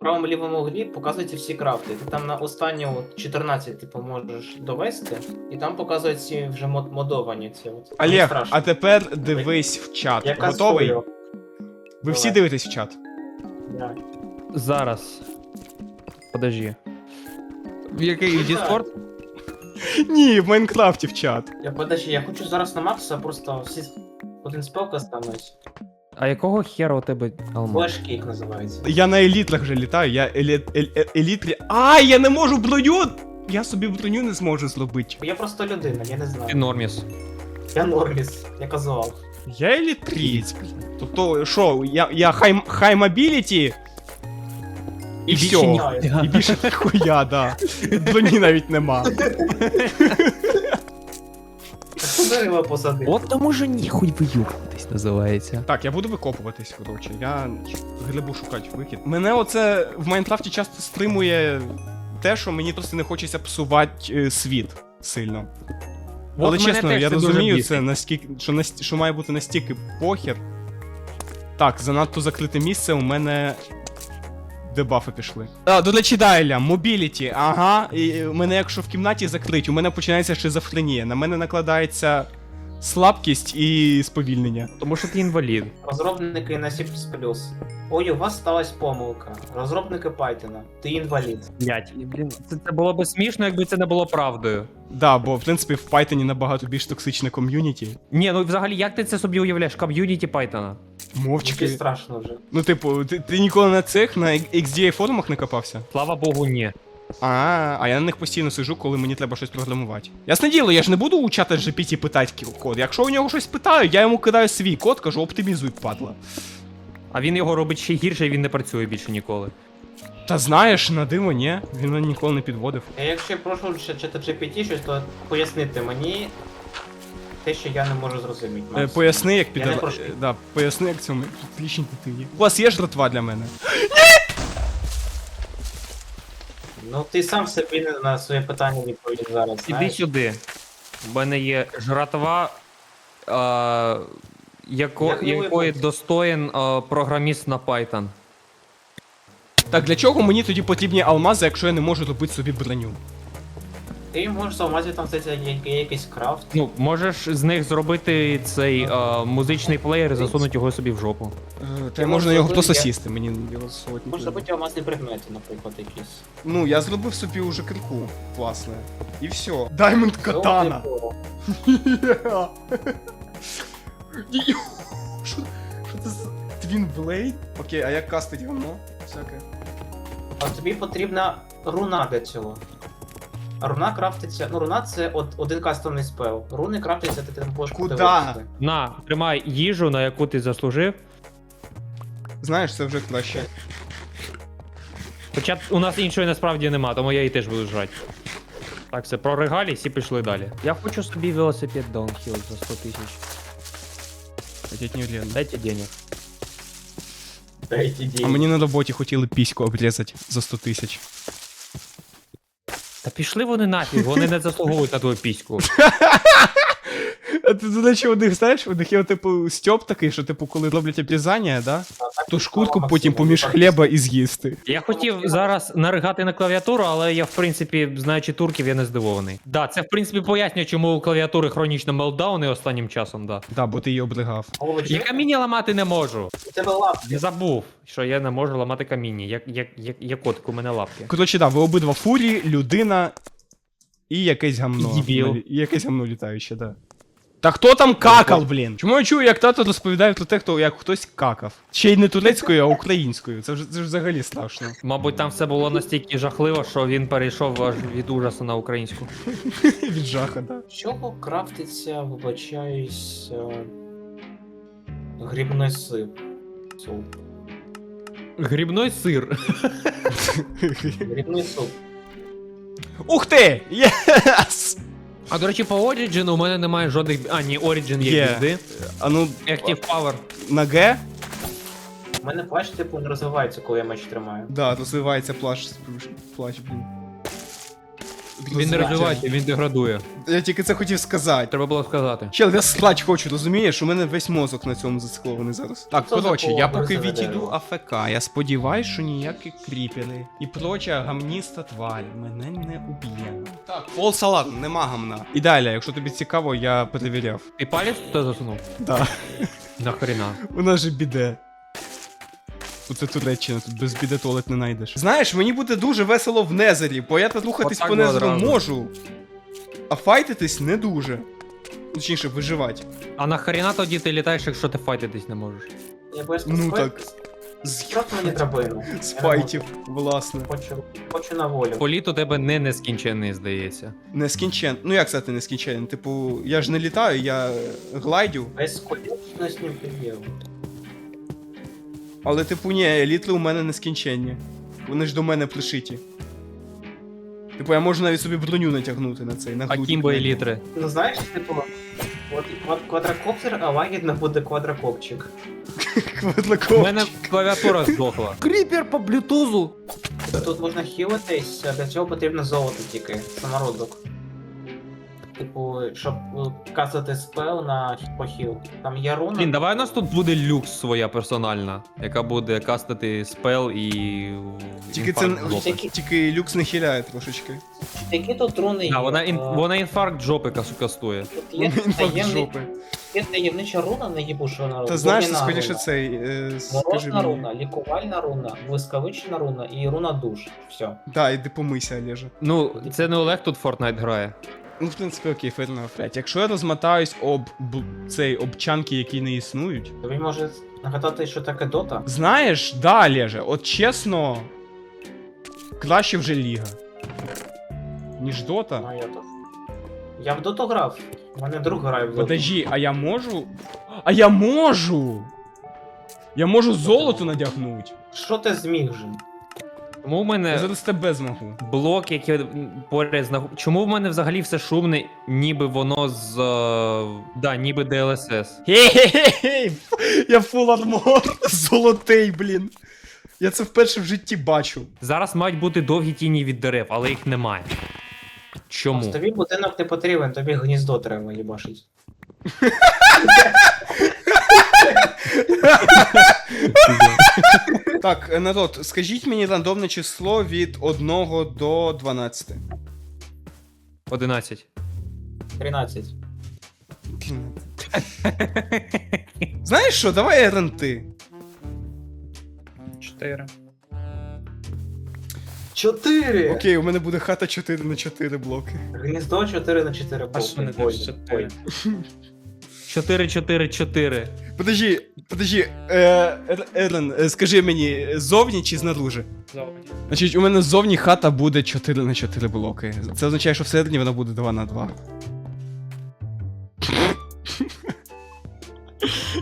правому лівому углі показуються всі крафти. Ти там на останню 14 типу, можеш довести, і там показують ці вже мод- модовані ці. От. Олег, а тепер дивись в чат. Я Готовий? Ви всі Давай. дивитесь в чат. Да. Зараз. Подожди. В який так. Discord? Ні, в Майнкрафті в чат. Я подожди, я хочу зараз на Макса просто всі один спел кастануть. А якого хера у тебе алмаз? Флешкік називається. Я на елітрах вже літаю, я елі... ель... е- елітрі. А, я не можу броню! Я собі броню не зможу зробити. Я просто людина, я не Ти знаю. норміс. Я норміс, я казуал. Я елітрієць, блін. Тобто, що, я, я хай, хай мобіліті. І, більше все. ніхуя. І більше ніхуя, да. Броні навіть нема. Дерева посадив. От тому же ніхуй виюкнутись називається. Так, я буду викопуватись, коротше. Я грибу шукати вихід. Мене оце в Майнкрафті часто стримує те, що мені просто не хочеться псувати е, світ сильно. Але чесно, я розумію це наскільки, що, наст- що має бути настільки похер. Так, занадто закрите місце, у мене дебафи пішли. А, до речі, Дайля, мобіліті, ага. І у мене, якщо в кімнаті закрить, у мене починається шизофренія. На мене накладається слабкість і сповільнення. Тому що ти інвалід. Розробники на C++. Ой, у вас сталася помилка. Розробники Python. Ти інвалід. Блять, блін, це, це було би смішно, якби це не було правдою. Да, бо в принципі в Python набагато більш токсичне ком'юніті. Ні, ну взагалі, як ти це собі уявляєш? Ком'юніті Python? Мені Мовчки. страшно вже. Ну, типу, ти, ти ніколи на цих на XDA форумах не копався? Слава Богу, ні. А, а я на них постійно сижу, коли мені треба щось програмувати. Ясне діло, я ж не буду у чата GPT питати код. Якщо у нього щось питаю, я йому кидаю свій код, кажу, оптимізуй, падла. А він його робить ще гірше, і він не працює більше ніколи. Та знаєш, на диво, ні, він мене ніколи не підводив. Я якщо прошу ще чата GPT щось, то пояснити мені те, що я не можу зрозуміти. Е, Макс. поясни, як Я піде. не прошу. е, Да, поясни, як цьому лічній дитині. У вас є жратва для мене? Ну ти сам собі не на своє питання відповів зараз. Іди знаєш. сюди. У мене є жратва, е, яко, Як не якої достоїн е, програміст на Python. Так, для чого мені тоді потрібні алмази, якщо я не можу робити собі броню? Ти можеш заумазити там є якийсь крафт. Ну, можеш з них зробити цей е, музичний плеєр і засунути його собі в жопу. Та Я можна можу його зробити, просто я- сісти, мені його засовувати не Можеш треба. зробити алмазні предмети, наприклад, якісь. Ну, я зробив собі уже крику, власне. І все. Diamond Ну, типу, Ні, Що що це за Twin Blade? Окей, а як кастить говно? Всяке. А тобі потрібна руна для цього. А Руна крафтиться. Ну, руна це от, один кастомний спел. Руни крафтиться, ти там можеш Куда? На, тримай їжу, на яку ти заслужив. Знаєш, це вже краще. Хоча у нас іншої насправді нема, тому я її теж буду жрати. Так, все, проригались і пішли далі. Я хочу собі велосипед Downhill за 100 тисяч. Хотіть не вредно. Дайте денег. Дайте А дії. мені на роботі хотіли піську обрізати за 100 тисяч. Та пішли вони нафіг, вони не заслуговують на твою піську. А ти, до речі, у них, знаєш, у них є, типу, стьоп такий, що, типу, коли роблять обрізання, да? То шкурку потім поміж хліба і з'їсти. Я хотів зараз наригати на клавіатуру, але я, в принципі, знаючи турків, я не здивований. Да, це в принципі пояснює, чому у клавіатури хронічно мелдауни останнім часом, да. Да, бо ти її облигав. Я каміння ламати не можу. у тебе лапки. Я забув, що я не можу ламати каміння. Як, як, як, як котик, у мене лапки. Коротше, да, ви обидва фурі, людина і якесь гамно. І дебіл. Якесь гамно літаюче, да. Та хто там какав, блін? Чому я чую, як тато розповідає про те, хто як хтось какав? Ще й не турецькою, а українською. Це ж це ж взагалі страшно. Мабуть, там все було настільки жахливо, що він перейшов аж від ужасу на українську. Від жаха, да. З чого крафтиться, вибачаюсь, е, грибний сип? Суп. Грибной сир. Грибний суп. Ух ти! Єс! А до речі, по Origin у мене немає жодних. А, ні, Origin є Є. пізди. А ну, Active Power. на Г? У мене плащ, типу, не розвивається, коли я меч тримаю. Да, розвивається плащ, плащ, блін. Він не розвивається, він деградує. Я тільки це хотів сказати. Треба було сказати. Чел, я срать хочу, розумієш? У мене весь мозок на цьому зациклований зараз. Так, Що за коротше, я повар поки відійду? АФК, я сподіваюсь, що ніякі кріпери і проча гамніста тварь мене не уб'є. Так, фол салат, нема гамна. І далі, якщо тобі цікаво, я перевіряв. Ти палець туди засунув? Да. Нахрена. У нас же біде. Оце Туреччина, тут без біде туалет не знайдеш. Знаєш, мені буде дуже весело в Незері, бо я тут рухатись по Незеру одразу. можу. А файтитись не дуже. Точніше, виживати. А нахрена тоді ти літаєш, якщо ти файтитись не можеш? Я боюсь, Ну так. З, Що мені драбину? з файтів, власне. Хочу, хочу на волю. Політ у тебе не нескінченний, здається. Нескінчен. Ну як це ти нескінченний? Типу, я ж не літаю, я глайдю. Безконечність не під'єв. Але, типу, ні, літли у мене нескінченні. Вони ж до мене пришиті. Типу, я можу навіть собі броню натягнути на цей, на А грудь. кімбо і літри. Ну знаєш, типу, от квад- квадрокоптер, а лагідно буде квадрокопчик. У Квадлаков. мене клавіатура здохла. Кріпер по блютузу. Тут можна хілитись, а для цього потрібно золото тільки, самородок. Типу, щоб е, спел на похіл. Там є руна. Блін, давай у нас тут буде люкс своя персональна, яка буде кастати спел і. Тільки це інфаркт жопи. Тільки- тільки люкс не хиляє трошечки. Які тут руни є? Да, вона, ін... Е, вона інфаркт жопи кас- кастує. Тут є Інфаркт таємний, жопи. є таємнича руна на їбушого народу. Та знаєш, це вогняна скоріше руна. цей. Е, скажи Морозна мені. руна, лікувальна руна, блискавична руна і руна душ. Все. Да, іди помийся, Олежа. Ну, це не Олег тут Fortnite грає. Ну, в принципі, окей, ферно блять. Якщо я розмотаюсь об б- цей обчанки, які не існують. Тобі може нагадати, що таке дота? Знаєш, да, Олеже, от чесно. Краще вже ліга. Ніж дота. Ну я тут. Я в доту грав. У мене друг грає в доту. Подожди, а я можу? А я можу! Я можу золото надягнути. Що ти зміг же? Тому в Я мене зараз тебе змогу. блок, який поряд з Чому в мене взагалі все шумне, ніби воно з. е, Да, ніби DLSS. Хе-хе-хе! Я фул армор. Золотий, блін. Я це вперше в житті бачу. Зараз мають бути довгі тіні від дерев, але їх немає. Чому? Тобі будинок не потрібен, тобі гніздо треба їбашить. Так, е, народ, скажіть мені рандомне число від 1 до 12. 11. 13. Знаєш що, давай РНТ. 4. 4! Окей, у мене буде хата 4 на 4 блоки. Гніздо 4 на 4 А що не теж 4? 4-4-4. Подожди, подожди, е, Ер- е, скажи мені, зовні чи знаружи? Зовні. Значить, у мене зовні хата буде 4 на 4 блоки. Це означає, що всередині вона буде 2 на 2.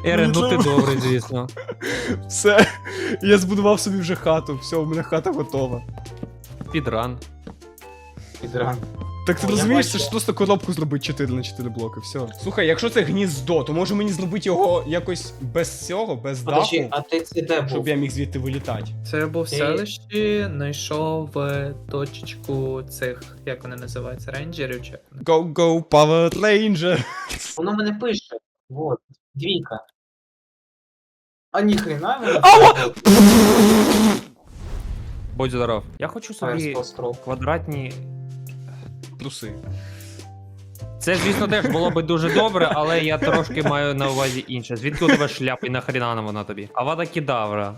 Ерен, ну ти добрий, звісно. Все, я збудував собі вже хату, все, у мене хата готова. Підран. Підран. Так ти О, розумієш, це ж просто коробку зробити 4 на 4 блоки, все. Слухай, якщо це гніздо, то може мені зробити його якось без цього, без Подожди, даху, а ти це де був? щоб я міг звідти вилітати. Це я був в Ти- селищі, знайшов е, точечку цих, як вони називаються, рейнджерів чи як вони? Go, go, Power Ranger. Воно мене пише. Вот, двійка. А ніхрена воно. Ау! Будь здоров. Я хочу собі квадратні. Труси. Це, звісно, теж було би дуже добре, але я трошки маю на увазі інше. Звідки у тебе шляпа і нахрена вона тобі? Авада кедавра.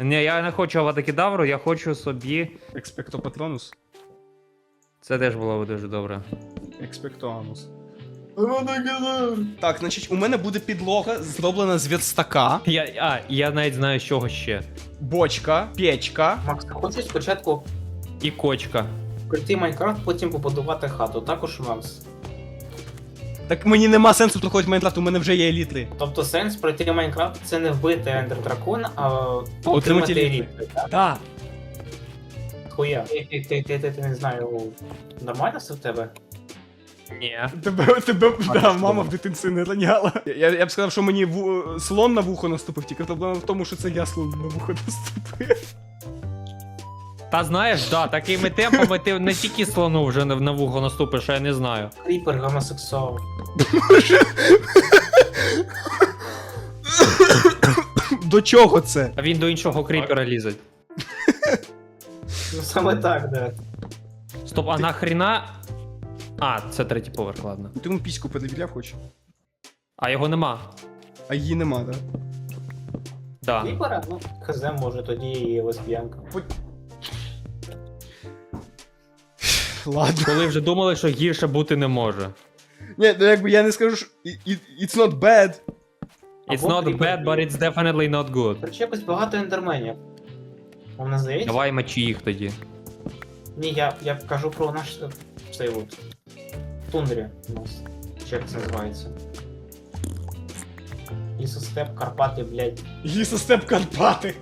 Ні, я не хочу авада кедавру, я хочу собі. Експекто Патронус. Це теж було б дуже добре. Експектоанус. Так, значить, у мене буде підлога зроблена з верстака, Я, а, я навіть знаю, з чого ще. бочка, печка. Макс, ти хочеш спочатку І кочка. Пройти Майнкрафт, потім побудувати хату. Також Макс. Так мені нема сенсу проходити Майнкрафт, у мене вже є елітри. Тобто сенс пройти Майнкрафт це не вбити Ендер Дракон, а Отримати елітри. так? Так. Хуя. Ти, ти, ти, ти, ти, ти не знаю, нормально все в тебе? Ні. Тебе, тебе А, да, ти мама в дитинстві не раняла. Я, я б сказав, що мені ву- слон на вухо наступив, тільки проблема в тому, що це я слон на вухо наступив. Та знаєш, да, такими темпами ти не тільки слону вже на, на вухо наступиш, а я не знаю. Кріпер гомосексуал. До чого це? А він до іншого кріпера лізе. Ну саме так, да. Стоп, а нахріна. А, це третій поверх, ладно. Ти йому піську перевіряв хоч? А його нема. А її нема, так? Да. Кріпера? Ну, хз, може тоді і лесбіянка. Ладно. Коли вже думали, що гірше бути не може. Ні, ну якби я не скажу, що і- it's not bad. It's Або not кріпер. bad, but it's definitely not good. Короче, якось багато ендерменів. Вам не здається? Давай мочи їх тоді. Ні, я, я кажу про наш е, цей от. Тундрі у нас. Чи як це називається? Лісостеп, Карпати, блядь. Лісостеп Карпати.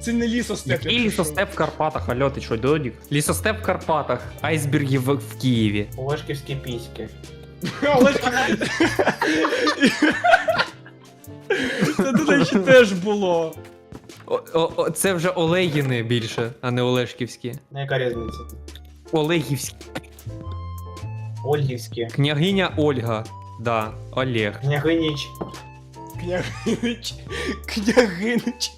Це не лісостеп. Який лісостеп в Карпатах, Альо, ти що, додік? Лісостеп в Карпатах, айсберги в, в Києві. Олешківські піськи. Це, до речі, теж було. О, о, о, це вже Олегіни більше, а не Олешківські. Ну яка різниця? Олегівські. Ольгівські. Княгиня Ольга. Да, Олег. Княгиніч. Княгинич. Княгинич.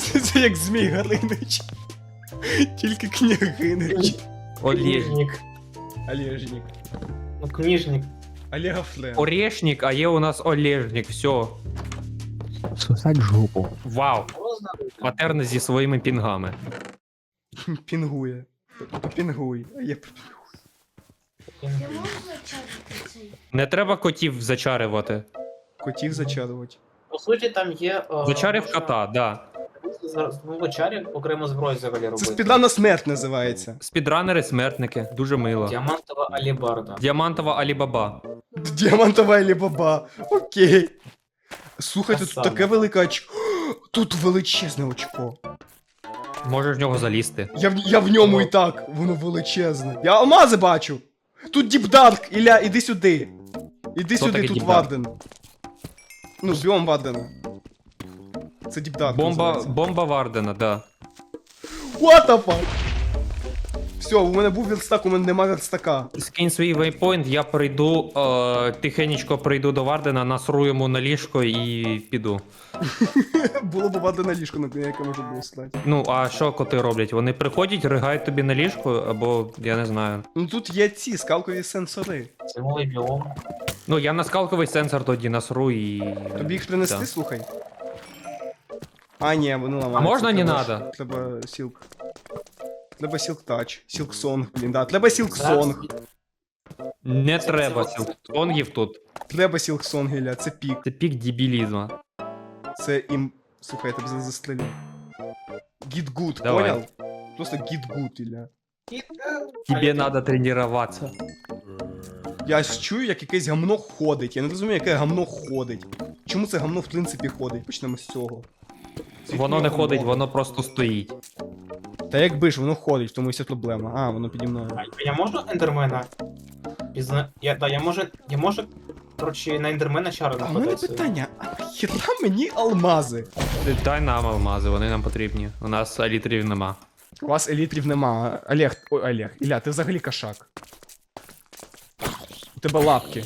Це, це як Змій Галинич. Тільки княгинич. Олег. Книжник. Олежник. Ну, книжник. Олега Флен. Орешник, а є у нас Олежник, все. Сосать жопу. Вау. Патерни зі своїми пінгами. Пінгує. Пінгуй. А я Я можу зачарити цей? Не треба котів зачарювати. котів зачарувати. По суті, там є. е, Зачарив кота, да. З- Ну, чарі окремо зброю взагалі робити. Це спідрана смерть називається. Спідранери смертники, дуже мило. Діамантова алібарда. Діамантова Алібаба. Діамантова Алібаба. Окей. Слухайте, тут Красава. таке велике очко. Тут величезне очко. Можеш в нього залізти. Я в, я в ньому і так, воно величезне. Я алмази бачу. Тут діпдарк, Ілля, іди сюди. Іди Хто сюди, такий тут Діпдарк? Варден. Ну, біом Вардена. Це діпдарк. Бомба, називається. бомба Вардена, да. What the fuck? Все, у мене був верстак, у мене нема верстака. Скинь свій вейпоінт, я прийду, е, тихенечко прийду до Вардена, насру йому на ліжко і піду. Було б Вардена ліжко, на яке можу було стати. Ну, а що коти роблять? Вони приходять, ригають тобі на ліжко, або я не знаю. Ну тут є ці скалкові сенсори. Зимовий біом. Ну, я на скалковий сенсор тоді насру і. Тобі їх принести, Да. слухай. А, ні, вони ламаються. А можна не Треба- надо? Треба сілк. Треба сілк тач. Сілк сонг, блін, да. Треба сілк сонг. Не треба сілтонгів тут. Треба сілк сонг, Ілля, це пік. Це пік дебілізму. Це ім. Слухай, я тебе застрелю. Гід гуд, Давай. понял? Просто гід гуд, Ілля. Тебе треба тренуватися. Я ж чую, як якесь гамно ходить. Я не розумію, яке гамно ходить. Чому це гамно в принципі ходить? Почнемо з цього. Воно не ходить, воно просто стоїть. Та якби ж воно ходить, в тому і вся проблема. А, воно піді мною. А я можу ендермена? Пізна... Я, да, я можу, я можу, коротше, на ендермена чару А в мене нападати. питання, а нахіра мені алмази? Дай нам алмази, вони нам потрібні. У нас алітрів нема. У вас елітрів нема. Олег, ой, Олег, Ілля, ти взагалі кошак. У тебе лапки.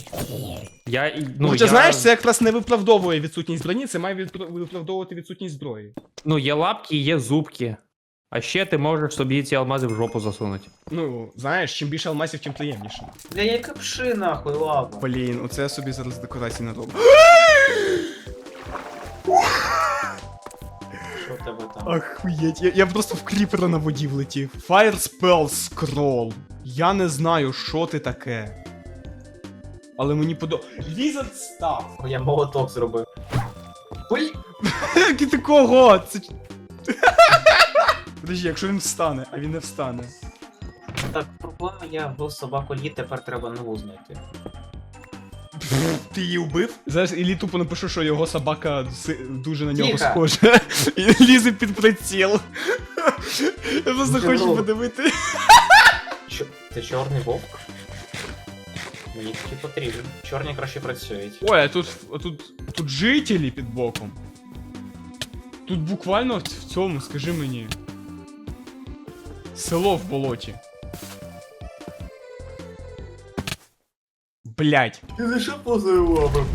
Я, Ну, ну, Хоча я... знаєш, це якраз не виправдовує відсутність броні, це має відпра- виправдовувати відсутність зброї. ну, є лапки і є зубки. А ще ти можеш собі ці алмази в жопу засунути. Ну, знаєш, чим більше алмазів, тим приємніше. Бля, я капши нахуй, лава. Блін, оце я собі зараз декорації не роблю. Що в тебе там? Охуєть, я, я просто в кріпера на воді влетів. Fire Spell Scroll. Я не знаю, що ти таке. Але мені подо... Wizard Staff. О, Я молоток зробив. Ой! Який ти кого? Це... Подожди, якщо він встане, а він не встане. Так, проблема, я вбив собаку лід, тепер треба нову знайти. Ти її вбив? Зараз Іллі тупо напишу, що його собака си- дуже на нього схожа. І лізе під приціл. Я просто Ти хочу подивити. Чо... Це чорний вовк? Мені такі потрібен. Чорні краще працюють. Ой, а тут, а тут, тут жителі під боком. Тут буквально в цьому, скажи мені. Село в болоті. Блять, Ти за що позивав?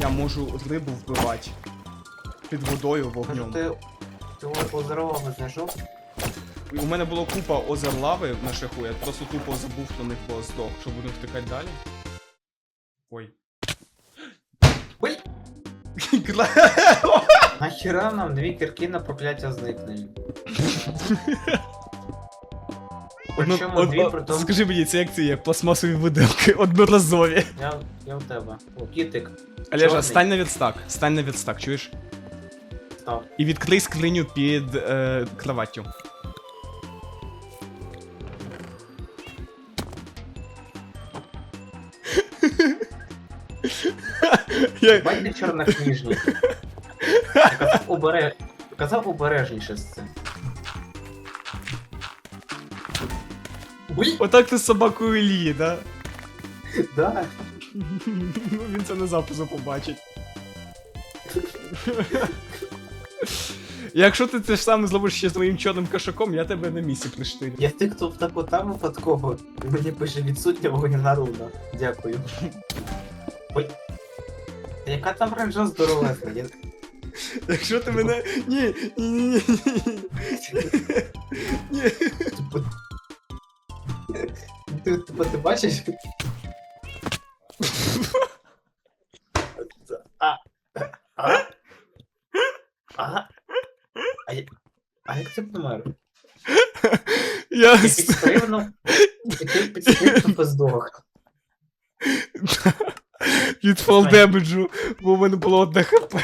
я можу рибу вбивати. Під водою вогнем. ти цього озерова знайшов? У мене було купа озер лави на шляху, я просто тупо забув на них бо здох. Що будемо втикати далі? Ой. Ой. Нахіра нам дві кірки на прокляття зникнення. Одно- Причому од- дві о- при тому. Скажи мені, це як це є? Пластмасові виделки одноразові. Я, я в тебе. О, кітик. Олежа, Чорний. стань на відстак, стань на відстак, чуєш? Став. І відкрий скриню під е, кроваттю. Я, Бать ти чорнокніжник. Я казав, обере... казав обережніше з цим. Ой, отак ти з собакою Ілії, да? да. Ну, він це на запису побачить. Якщо ти те ж саме зробиш ще з твоїм чорним кошаком, я тебе на місці приштирю. Я тикнув так там випадково. Мені пише відсутня вогняна руна. Дякую. Ой. Яка там ранжа здоровезна? Я... Якщо ти мене. Ні, ні, ні, ні. Ні. Типу... Ти, типу, ти бачиш? А. А? А? А, я- а як це помер? Я. Ти підстрибнув, і ти підстрибнув і здох. Від фол демеджу, бо в мене було одне хп.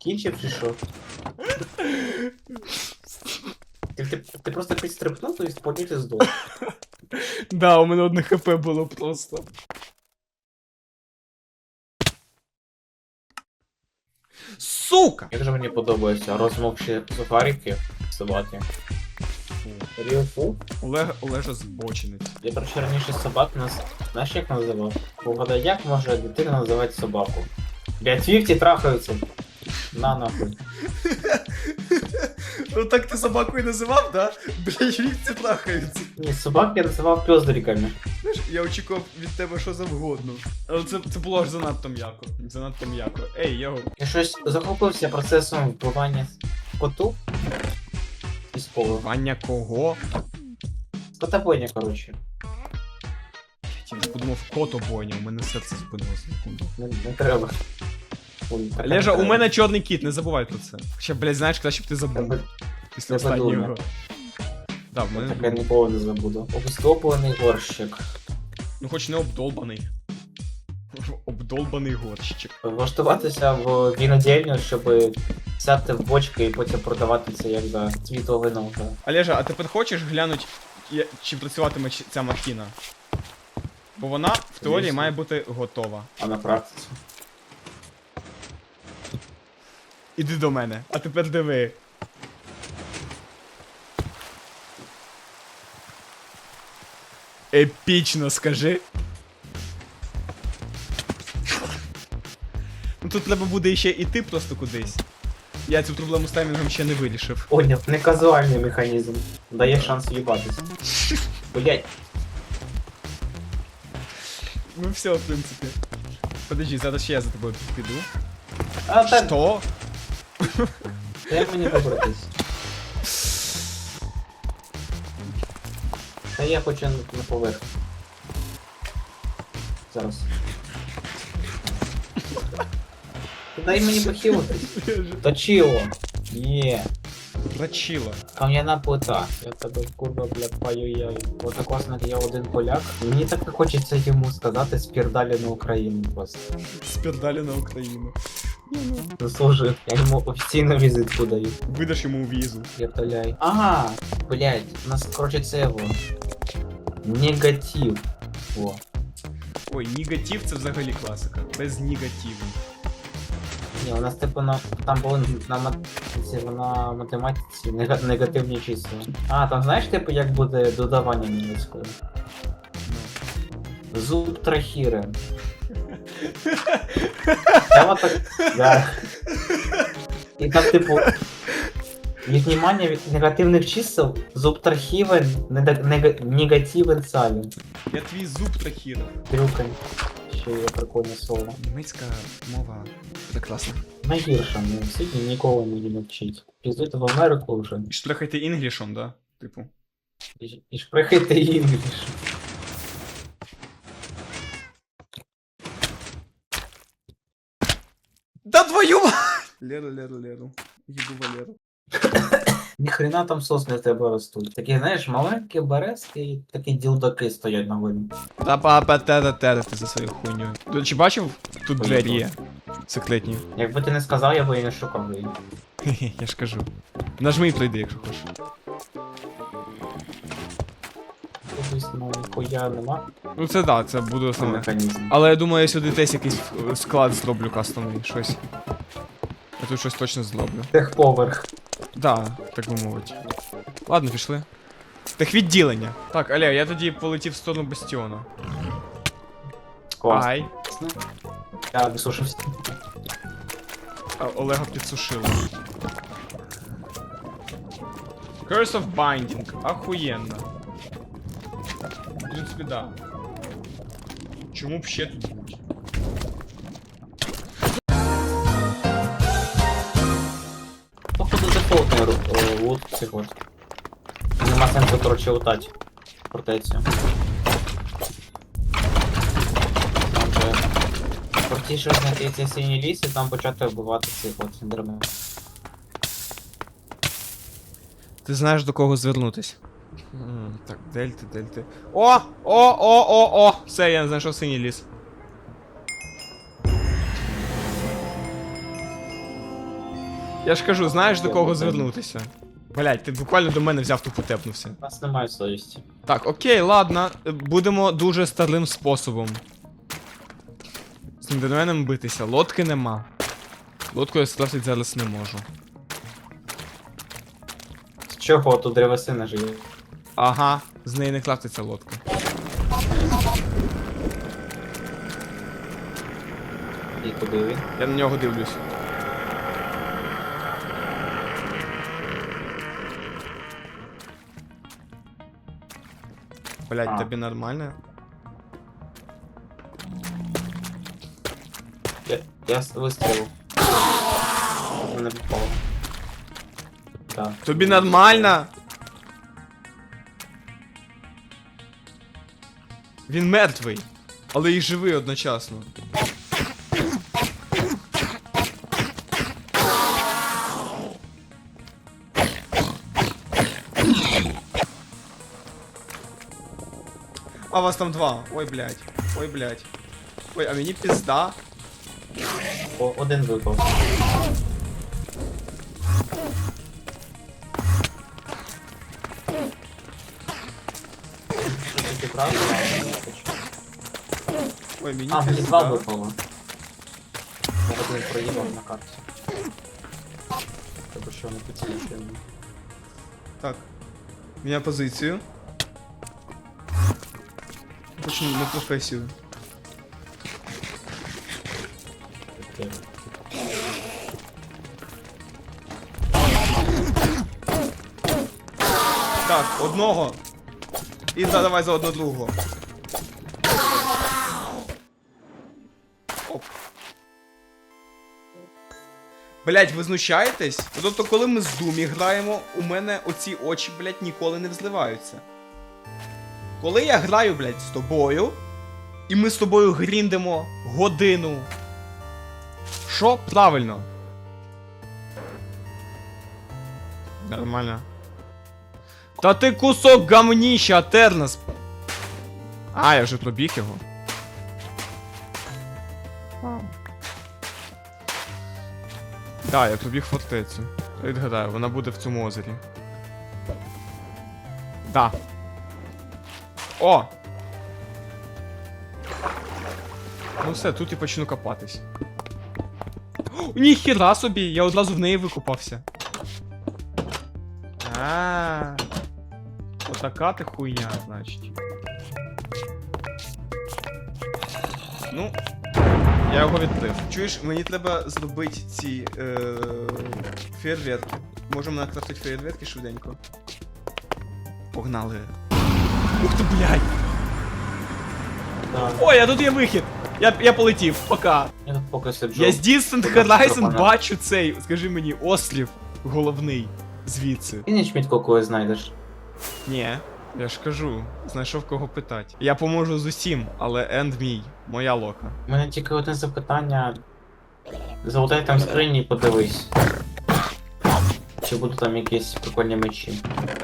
Кінчив чи що? Ти, ти, ти просто підстрибнув і сповнив і здох. Да, у мене одне хп було просто. Сука! Як же мені подобаються розмовчі сухарики собаки. Ріофу? Олег, Олежа збочинець. Я про раніше собак нас. Знаєш як називав? Погадай, як може дитина називати собаку? Блять, вівці трахаються. На нахуй. Ну так ти собаку і називав, да? Блять, вівці трахаються. Ні, собак я називав пьоздриками. Знаєш, я очікував від тебе що завгодно. Але це, це було аж занадто м'яко. Занадто м'яко. Ей, його. Я щось захопився процесом вбивання коту. Військового. Ваня кого? Скотобойня, коротше. Я подумав, кот обойня, у мене серце зупинилося секунду. Не, не треба. Ой, Лежа, не у треба. мене чорний кіт, не забувай про це. Хоча, блядь, знаєш, краще б ти забув Тебе- після думаю. Да, в мене. Таке ніколи не забуду. Обстоплений горщик. Ну хоч не обдолбаний. Обдолбаний горщик. Влаштуватися в вінодільню, щоб сяти в бочки і потім продавати це як за цвітове вино. Олежа, а тепер хочеш глянути, чи працюватиме ця махіна? Бо вона в теорії має бути готова. А на практиці. Іди до мене, а тепер диви. Епічно скажи. Ну тут треба буде ще іти просто кудись. Я цю проблему з таймінгом ще не вирішив. Поняв, не казуальний механізм. Дає шанс їбатись. Блять, Ну все, в принципі. Подожди, зараз ще я за тобою піду. а так, Що? як мені вибратись? Та я хочу на поверх. Зараз. Дай мені похилитись. Точило. Є. Прочила. Кам'яна плита. Я тебе курва, блядь, паю-яй. Однокласник я один поляк. Мені так не хочеться йому сказати спірдалі на Україну просто. Спірдалі на Україну. Заслужив. Я йому офіційну візитку даю. Видаш йому візу. Я толяй. Ага, блядь, у нас, короче, це його. Негатив. О. Ой, негатив це взагалі класика. Без негативу. Ні, у нас типу на там були на, мат... ці, на математиці нега- негативні числа. А, там знаєш, типу, як буде додавання німецькою? Зуб трахіри. Там так. Да. І там, типу. Віднімання від негативних чисел, Зуб зубтрахівен, негативен цалін. Я твій зуб трахіров. Трюкань. Ще є прикольне слово. Німецька мова прекрасна. Найгірше, ну, сьогодні ніколи не її вчить. Піздуйте в Америку вже. І штрихайте інглішом, да? Типу. І, і шпрехайте інгліш. Да твою! Леру, Леру, Леру. Їбу Валеру. Ніхрена там сосни в тебе ростуть. Такі, знаєш, маленькі березки і такі ділдаки стоять на вину. Та папа тера тера ти за свою хуйню. До речі, бачив? Тут двері є. Секретні. Якби ти не сказав, я би і не шукав її. Хе-хе, я ж кажу. Нажми і пройди, якщо хочеш. Звісно, ніхуя нема. Ну це да, це буде Це основне. механізм. Але я думаю, я сюди десь якийсь е, склад зроблю кастомний, щось. Я тут щось точно зроблю. Техповерх. Да, так би мовити. Ладно, пішли. Так відділення. Так, Аля, я тоді полетів в сторону бастіона. Клас. Ай. Я висушився. А, Олега підсушило. Curse of Binding. Охуєнно. В принципі, да. Чому б ще тут лут цих от. Нема сенсу, коротше, лутати. Фортецю. Там же Простіше знайти цей синій ліс і там почати вбивати цих от сіндермен. Ти знаєш до кого звернутись. М, Так, дельти, дельти. О! О, о, о, о! Все, я знайшов синій ліс. Я ж кажу, знаєш до кого звернутися. Блять, ти буквально до мене взяв тупо тепнувся. У нас немає совісті. Так, окей, ладно. Будемо дуже старим способом. З Ендерменом битися. Лодки нема. Лодку я скрафтити зараз не можу. З чого тут древесина живе? Ага, з неї не крафтиться лодка. І куди він? Я на нього дивлюсь. Блять, А. тобі нормально? Я, я вистрілив. Не попало. Так. Тобі нормально? Він мертвий, але і живий одночасно. А вас там два. Ой, блядь. Ой, блядь. Ой, а мені пізда. О, один випав. Ти правда? Ой, мені А, мені пізда. два випало. Я один проїбав на карті. Тобто що не підсвічуємо. Так. Міняю позицію. Почну на професію. Так, одного. І за- давай за одного другого. Оп. Блять, ви знущаєтесь? Тобто, коли ми з Думі граємо, у мене оці очі, блять, ніколи не взливаються. Коли я граю, блять, з тобою, і ми з тобою гріндимо годину. Що правильно? Нормально. Та ти кусок гамніща, Атернас. А, я вже пробіг його. Так, я пробіг фортецю. Відгадаю, вона буде в цьому озері. Да. О! Ну все, тут і почну копатись. Ніхіра собі, я одразу в неї викупався. А. Отака ти хуйня, значить. Ну. Я його відплив. Чуєш, мені треба зробити ці е, фейерверки. Можемо накрафтити фейерверки швиденько. Погнали. Ух ти, блядь! Да. Ой, а тут є вихід! Я, я полетів, пока. Я тут поки сиджу. Я з Distant Horizon бачу цей, скажи мені, ослів головний звідси. І ніч мітку коли знайдеш. Ні, я ж кажу, знайшов кого питати. Я поможу з усім, але енд мій, моя лока. У мене тільки одне запитання. Залутай там скрині і подивись. Чи будуть там якісь прикольні мечі.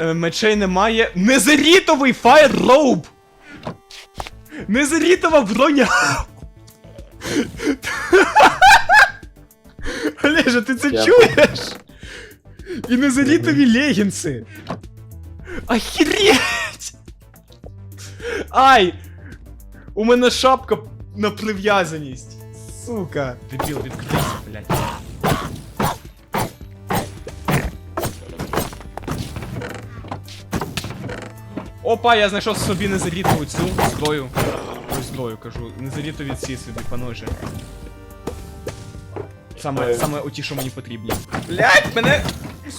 Е, мечей немає. Незарітовий Fire Robe! Незарітова броня! Олежа, ти це Дякую. чуєш? І незарітові легінси! Охереть! Ай! У мене шапка на прив'язаність. Сука. Дебіл, відкрийся, блядь. Опа, я знайшов собі незарітову цю зброю. Зброю кажу. Незарітові ці собі поножі. Саме, Е. саме оті, що мені потрібні. Блять, мене.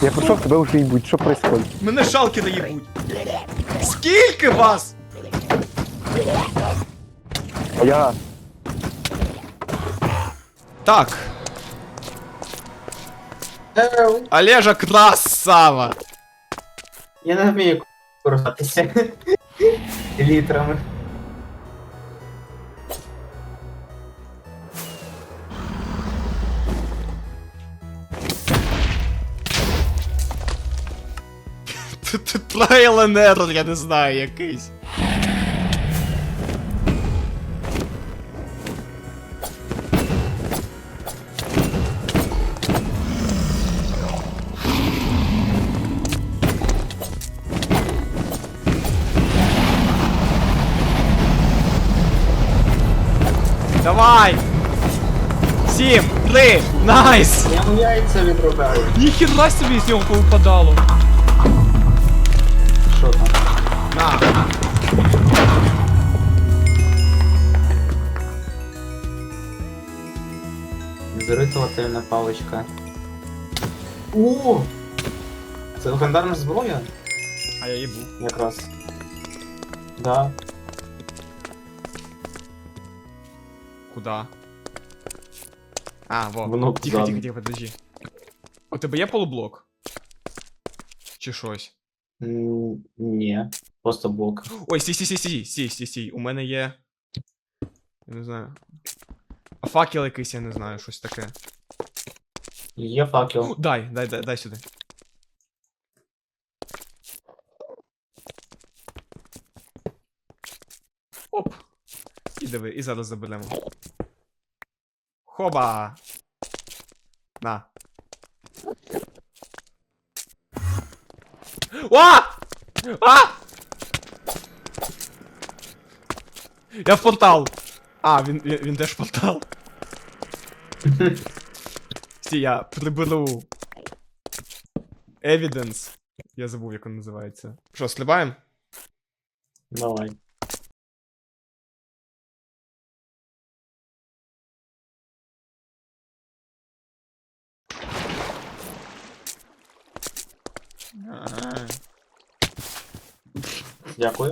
Я прийшов, тебе вже їбуть, що происходит? Мене шалки наїбуть. Скільки вас? А я... Так. Олежа красава. Я не вмію користатися літрами. Тут and я не знаю, якийсь. Давай! Сім, три, найс! Я вам яйця відрубаю. Ніхіра собі з нього повипадало. Що там? На. Заритувательна паличка. О! Це легендарна зброя? А я їбу. Якраз. Да. Куда? А, во. Воно Тихо, тихо, тихо, подожди. У тебе є полублок? Чи щось? Ні. Просто блок. Ой, стій, стій, стій, стій, стій, стій, стій. У мене є. Я не знаю. А факел якийсь, я не знаю, щось таке. Є факел. Дай, дай, дай, дай сюди. Оп. І диви, і зараз заберемо. Хоба! На. А! А! Я в портал! А, він, він, він теж в портал. Стій, я приберу. Evidence. Я забув, як він називається. Що, стрибаємо? Давай. Ага. Дякую.